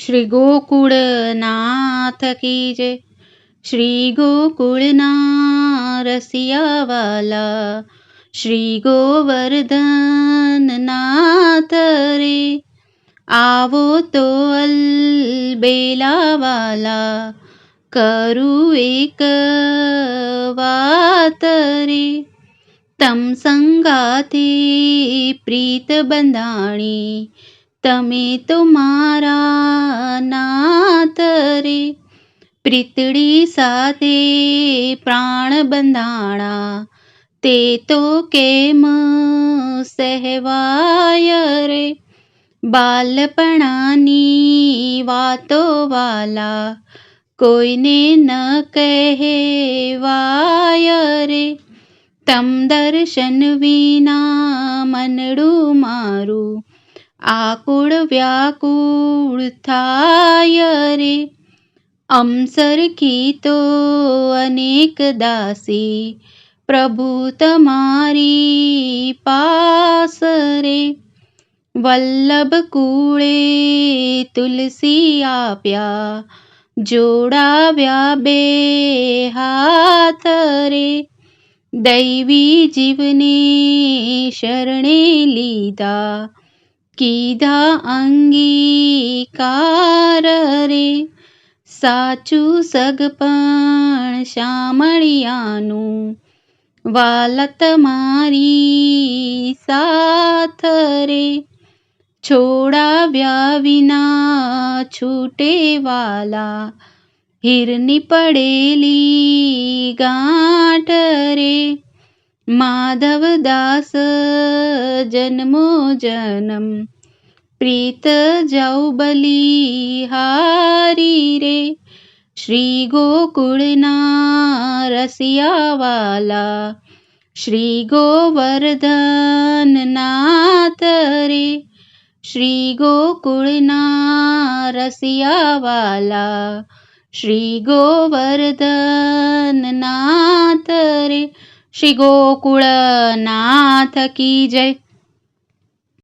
શ્રી ગોકુળનાથ કી જય શ્રી ગોકુળના રસિયાવાલા શ્રી ગોવર્ધનનાથ રે આવો તો અલબેલાવાલા કરું એક વાત રે તમ સંગાથી પ્રીત બંધાણી તમે તો મારા નાથ રે. પ્રીતડી સાથે પ્રાણ બંધાણા, તે તો કેમ સહેવાય રે? બાલપણાની વાતો વાલા, કોઈને ન કહેવાય રે. તમ દર્શન વિના મનડું મારું આકુળ વ્યાકુળ થાય રે. અમસરખી તો અનેક દાસી. પ્રભુ તમારી પાસ રે. વલ્લભ કુળે તુલસી આપ્યા. જોડાવ્યા બે હાથ રે. દૈવી જીવને શરણે લીધા. કીધા અંગીકાર રે સાચું સગપણ શામળિયાનું વાલત મારી સાથ રે છોડાવ્યા વિના છૂટે વાલા હીરની પડેલી ગાંઠ રે માધવદાસ જન્મો જનમ પ્રીત જૌ બલિહારી રે. શ્રી ગોકુળના રસિયાવાલા. શ્રી ગોવર્ધનનાથ રે. શ્રી ગોકુળના રસિયાવાલા. શ્રી ગોવર્ધનનાથ રે. श्री गोकुळनाथ की जय।